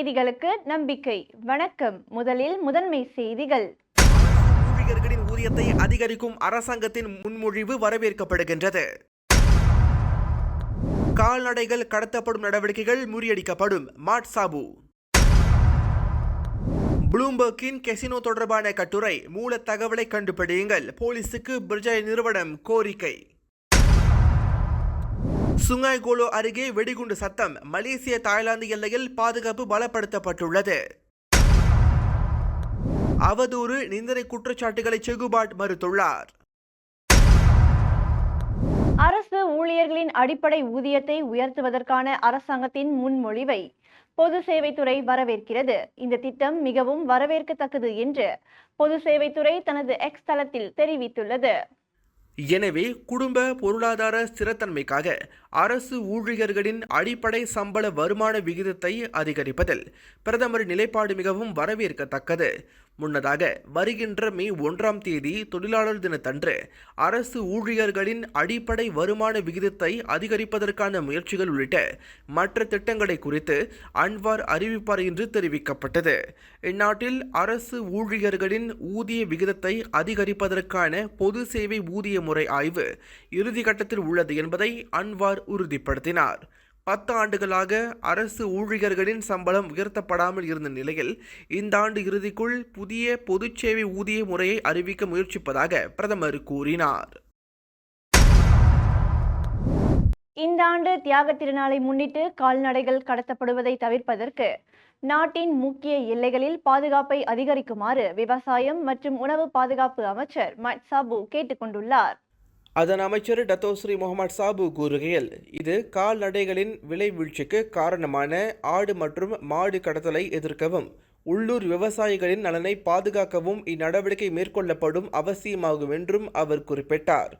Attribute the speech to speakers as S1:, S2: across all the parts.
S1: செய்திகளுக்கு நம்பிக்கை. வணக்கம். முதலில் முதன்மை செய்திகள்.
S2: ஊழியர்களின் ஊதியத்தை அதிகரிக்கும் அரசாங்கத்தின் முன்மொழிவு வரவேற்கப்படுகின்றது. கால்நடைகள் கடத்தப்படும் நடவடிக்கைகள் முறியடிக்கப்படும். மாட் சாபு. கெசினோ தொடர்பான கட்டுரை. மூல தகவலை கண்டுபிடியுங்கள். போலீசுக்கு பிர்ஜாய் நிறுவனம் கோரிக்கை. சுங்காய்கோலோ அருகே வெடிகுண்டு சத்தம். மலேசிய தாய்லாந்து எல்லையில் பாதுகாப்பு பலப்படுத்தப்பட்டுள்ளது. அவதூறு நிந்தனை குற்றச்சாட்டுகளை செகுபாட் மறுத்துள்ளார்.
S1: அரசு ஊழியர்களின் அடிப்படை ஊதியத்தை உயர்த்துவதற்கான அரசாங்கத்தின் முன்மொழிவை பொது சேவைத்துறை வரவேற்கிறது. இந்த திட்டம் மிகவும் வரவேற்கத்தக்கது என்று பொது சேவைத்துறை தனது எக்ஸ் தளத்தில் தெரிவித்துள்ளது.
S2: எனவே குடும்ப பொருளாதார ஸ்திரத்தன்மைக்காக அரசு ஊழியர்களின் அடிப்படை சம்பள வருமான விகிதத்தை அதிகரிப்பதில் பிரதமர் நிலைப்பாடு மிகவும் வரவேற்கத்தக்கது. முன்னதாக வருகின்ற மே ஒன்றாம் தேதி தொழிலாளர் தினத்தன்று அரசு ஊழியர்களின் அடிப்படை வருமான விகிதத்தை அதிகரிப்பதற்கான முயற்சிகள் உள்ளிட்ட மற்ற திட்டங்களை குறித்து அன்வார் அறிவிப்பார் என்று தெரிவிக்கப்பட்டது. இந்நாட்டில் அரசு ஊழியர்களின் ஊதிய விகிதத்தை அதிகரிப்பதற்கான பொது சேவை ஊதிய முறை ஆய்வு இறுதிக்கட்டத்தில் உள்ளது என்பதை அன்வார் உறுதிப்படுத்தினார். பத்து ஆண்டுகளாக அரசு ஊழியர்களின் சம்பளம் உயர்த்தப்படாமல் இருந்த நிலையில் இந்த ஆண்டு இறுதிக்குள் புதிய பொதுச்சேவை ஊதிய முறையை அறிவிக்க முயற்சிப்பதாக பிரதமர் கூறினார்.
S1: இந்த ஆண்டு தியாக திருநாளை முன்னிட்டு கால்நடைகள் கடத்தப்படுவதை தவிர்ப்பதற்கு நாட்டின் முக்கிய எல்லைகளில் பாதுகாப்பை அதிகரிக்குமாறு விவசாயம் மற்றும் உணவு பாதுகாப்பு அமைச்சர் மட் சாபு கேட்டுக்கொண்டுள்ளார்.
S2: அதன் அமைச்சர் டத்தோஸ்ரீ முகமது சாபு கூறுகையில் இது கால்நடைகளின் விலை வீழ்ச்சிக்கு காரணமான ஆடு மற்றும் மாடு கடத்தலை எதிர்க்கவும் உள்ளூர் விவசாயிகளின் நலனை பாதுகாக்கவும் இந்நடவடிக்கை மேற்கொள்ளப்படும் அவசியமாகும் என்றும் அவர் குறிப்பிட்டார்.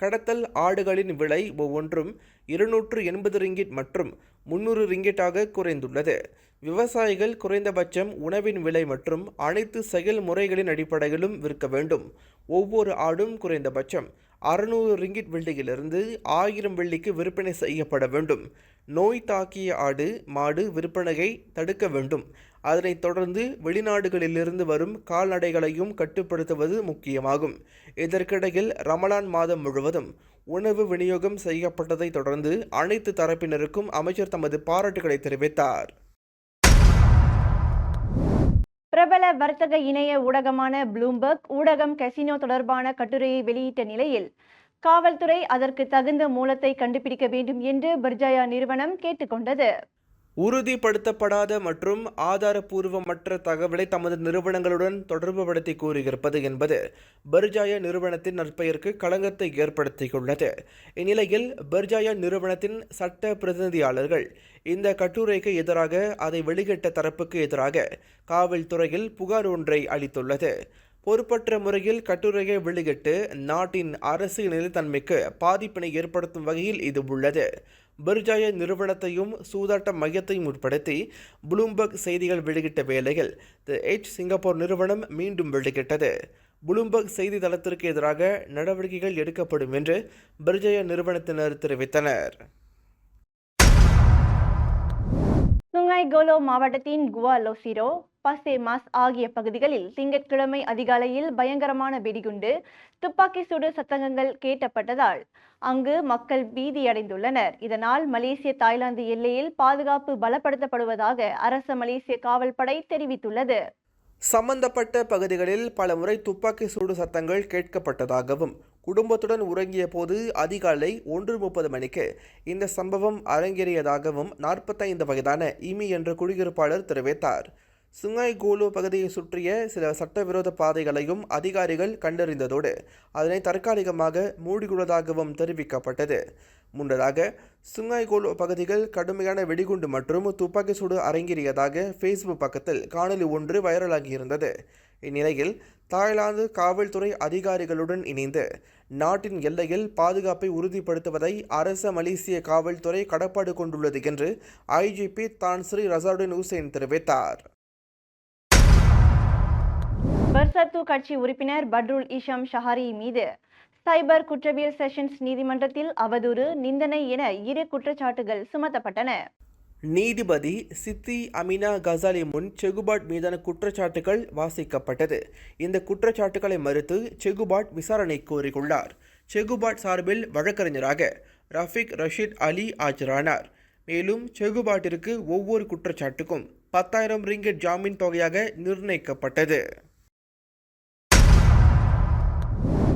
S2: கடத்தல் ஆடுகளின் விலை ஒவ்வொன்றும் இருநூற்று எண்பது ரிங்கிட் மற்றும் முன்னூறு ரிங்கிட்டாக குறைந்துள்ளது. விவசாயிகள் குறைந்தபட்சம் உணவின் விலை மற்றும் அனைத்து செயல்முறைகளின் அடிப்படையிலும் விற்க வேண்டும். ஒவ்வொரு ஆடும் குறைந்தபட்சம் அறுநூறு ரிங்கிட் வெள்ளியிலிருந்து ஆயிரம் வெள்ளிக்கு விற்பனை செய்யப்பட வேண்டும். நோய் தாக்கிய ஆடு மாடு விற்பனையை தடுக்க வேண்டும். அதனைத் தொடர்ந்து வெளிநாடுகளிலிருந்து வரும் கால்நடைகளையும் கட்டுப்படுத்துவது முக்கியமாகும். இதற்கிடையில் ரமலான் மாதம் முழுவதும் உணவு விநியோகம் செய்யப்பட்டதைத் தொடர்ந்து அனைத்து தரப்பினருக்கும் அமைச்சர் தமது பாராட்டுகளை தெரிவித்தார்.
S1: பிரபல வர்த்தக இணைய ஊடகமான ப்ளூம்பர்க் ஊடகம் கசினோ தொடர்பான கட்டுரையை வெளியிட்ட நிலையில் காவல்துறை அதற்கு தகுந்த மூலத்தை கண்டுபிடிக்க வேண்டும் என்று பர்ஜாயா நிறுவனம் கேட்டுக்கொண்டது.
S2: உறுதிப்படுத்தப்படாத மற்றும் ஆதாரபூர்வமற்ற தகவலை தமது நிறுவனங்களுடன் தொடர்புபடுத்தி கூறியிருப்பது என்பது பர்ஜாயா நிறுவனத்தின் நற்பெயருக்கு களங்கத்தை ஏற்படுத்தியுள்ளது. இந்நிலையில் பர்ஜாயா நிறுவனத்தின் சட்ட பிரதிநிதியாளர்கள் இந்த கட்டுரைக்கு எதிராக அதை வெளியிட்ட தரப்புக்கு எதிராக காவல்துறையில் புகார் ஒன்றை அளித்துள்ளது. பொறுப்பற்ற முறையில் கட்டுரையை வெளியிட்டு நாட்டின் அரசியல் நிலைத்தன்மைக்கு பாதிப்பினை ஏற்படுத்தும் வகையில் இது உள்ளது. பிர்ஜாய நிறுவனத்தையும் சூதாட்ட மையத்தையும் உட்படுத்தி புளூம்பர்க் செய்திகள் வெளியிட்ட வேளையில் தி எச் சிங்கப்பூர் நிறுவனம் மீண்டும் வெளியிட்டது. புளூம்பர்க் செய்தி தளத்திற்கு எதிராக நடவடிக்கைகள் எடுக்கப்படும் என்று பிர்ஜய நிறுவனத்தினர் தெரிவித்தனர்.
S1: சுங்காய்கோலோ மாவட்டத்தின் குவா லோசிரோ பசே மாஸ் ஆகிய பகுதிகளில் திங்கட்கிழமை அதிகாலையில் பயங்கரமான வெடிகுண்டு துப்பாக்கி சூடு சத்தங்கங்கள் கேட்டப்பட்டதால் அங்கு மக்கள் பீதியடைந்துள்ளனர். இதனால் மலேசிய தாய்லாந்து எல்லையில் பாதுகாப்பு பலப்படுத்தப்படுவதாக அரச மலேசிய காவல்படை தெரிவித்துள்ளது.
S2: சம்பந்தப்பட்ட பகுதிகளில் பல முறை துப்பாக்கி சூடு சத்தங்கள் கேட்கப்பட்டதாகவும் குடும்பத்துடன் உறங்கிய போது அதிகாலை ஒன்று முப்பது மணிக்கு இந்த சம்பவம் அரங்கேறியதாகவும் நாற்பத்தைந்து வயதான இமி என்ற குடியிருப்பாளர் தெரிவித்தார். சுங்காய் கோலு பகுதியை சுற்றிய சில சட்டவிரோத பாதைகளையும் அதிகாரிகள் கண்டறிந்ததோடு அதனை தற்காலிகமாக மூடியுள்ளதாகவும் தெரிவிக்கப்பட்டது. முன்னதாக சுங்காய் கோலு பகுதிகள் கடுமையான வெடிகுண்டு மற்றும் துப்பாக்கி சூடு அரங்கேறியதாக ஃபேஸ்புக் பக்கத்தில் காணொலி ஒன்று வைரலாகியிருந்தது. இந்நிலையில் தாய்லாந்து காவல்துறை அதிகாரிகளுடன் இணைந்து நாட்டின் எல்லையில் பாதுகாப்பை உறுதிப்படுத்துவதை அரச மலேசிய காவல்துறை கடப்பாடு கொண்டுள்ளது என்று IGP Tan Sri Razarudin Hussain தெரிவித்தார்.
S1: பர்சத்து கட்சி உறுப்பினர் பட்ருல் இஷம் ஷஹாரி மீது சைபர் குற்றவியல் செஷன்ஸ் நீதிமன்றத்தில் அவதூறு நிந்தனை என இரு குற்றச்சாட்டுகள் சுமத்தப்பட்டன.
S2: நீதிபதி சித்தி அமினா கசாலி முன் செகுபாட் மீதான குற்றச்சாட்டுகள் வாசிக்கப்பட்டது. இந்த குற்றச்சாட்டுகளை மறுத்து செகுபாட் விசாரணை கோரியுள்ளார். செகுபாட் சார்பில் வழக்கறிஞராக ரஃபிக் ரஷீத் அலி ஆஜரானார். மேலும் செகுபாட்டிற்கு ஒவ்வொரு குற்றச்சாட்டுக்கும் பத்தாயிரம் ரிங்கெட் ஜாமீன் தொகையாக நிர்ணயிக்கப்பட்டது.